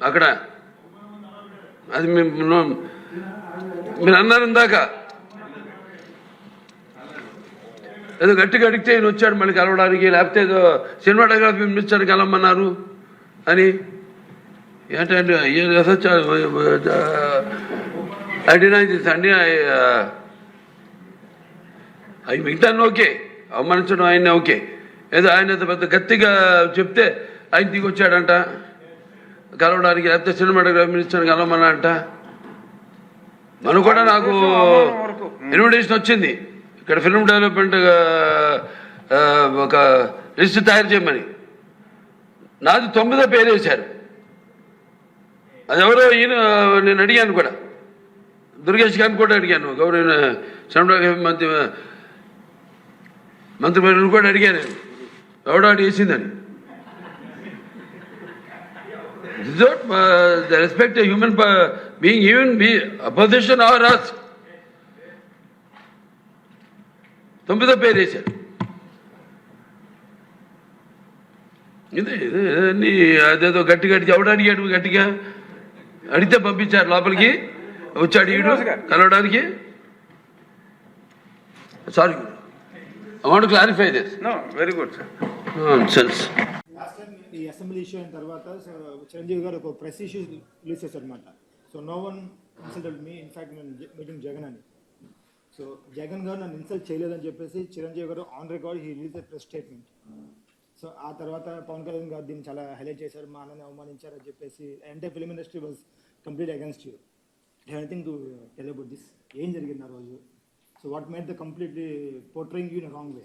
అక్కడ. అది మేము మీరు అన్నారు ఇందాక. ఏదో గట్టిగా అడిగితే ఈయన వచ్చాడు మళ్ళీ కలవడానికి లేకపోతే ఏదో సినిమాటోగ్రఫీ మినిస్టర్ కలవమన్నారు అని. ఏంటంటే అడిగినా అండి అవి మిగతాన్ని ఓకే. అవమానించడం ఆయన ఓకే. ఏదో ఆయన పెద్ద గట్టిగా చెప్తే ఆయన దిగి వచ్చాడంట కలవడానికి లేకపోతే సినిమాటోగ్రఫీ మినిస్టర్ కలవమన్నా అంట. మనం కూడా నాకు ఇన్విటేషన్ వచ్చింది. ఇక్కడ ఫిల్మ్ డెవలప్మెంట్ ఒక లిస్ట్ తయారు చేయమని. నాది తొమ్మిదో పేరు వేశారు. అది ఎవరో ఈయన నేను అడిగాను కూడా. దుర్గేష్ గారిని కూడా అడిగాను. గౌరవ సినిమాటోగ్రఫీ మంత్రి మంత్రి కూడా అడిగాను. నేను ఎవడో అడి వేసిందని the respect human being even be opposition are us తొమ్మిదో పేరు వేశారు. ఇదే అదేదో గట్టి గట్టి ఎవడు అడిగాడు గట్టిగా? అడిగితే పంపించారు లోపలికి. వచ్చాడు ఈడు కలవడానికి. Sorry I want clarify this very good sir sense last time ఈ అసెంబ్లీ ఇష్యూ అయిన తర్వాత చిరంజీవి గారు ఒక ప్రెస్ ఇష్యూ రిలీజ్ చేశారు అనమాట so no one consulted me in fact నేను మీటింగ్ జగన్ అని. సో జగన్ గారు నన్ను ఇన్సల్ట్ చేయలేదని చెప్పేసి Chiranjeevi garu on record he release press statement so ఆ తర్వాత పవన్ కళ్యాణ్ గారు దీన్ని చాలా హైలైట్ చేశారు మా అన్నని అవమానించారు అని చెప్పేసి అంటే film industry was complete against you anything to tell about this ఏం జరిగింది ఆ రోజు? So what made the completely portraying you in wrong way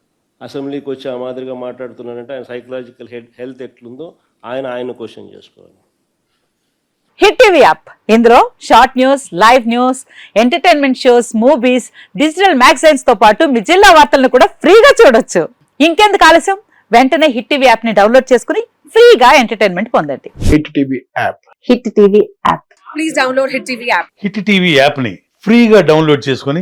అసెంబ్లీకి వచ్చి ఆ మాదిరిగా మాట్లాడుతున్నాడంటే ఆయన సైకలాజికల్ హెల్త్ ఎట్లుందో ఆయన ఆయన క్వశ్చన్ చేసుకోవాలి. హిట్ టీవీ యాప్ ఇందులో short news live news entertainment shows movies digital మ్యాగజైన్స్తో పాటు మీ జిల్లా వార్తలను కూడా ఫ్రీగా చూడొచ్చు. ఇంకెందుకు ఆలస్యం? వెంటనే హిట్ టీవీ యాప్ని డౌన్లోడ్ చేసుకుని ఫ్రీగా ఎంటర్టైన్మెంట్ పొందండి. Hit TV app Hit TV app please download Hit TV app. Hit TV యాప్ని ఫ్రీగా డౌన్లోడ్ చేసుకొని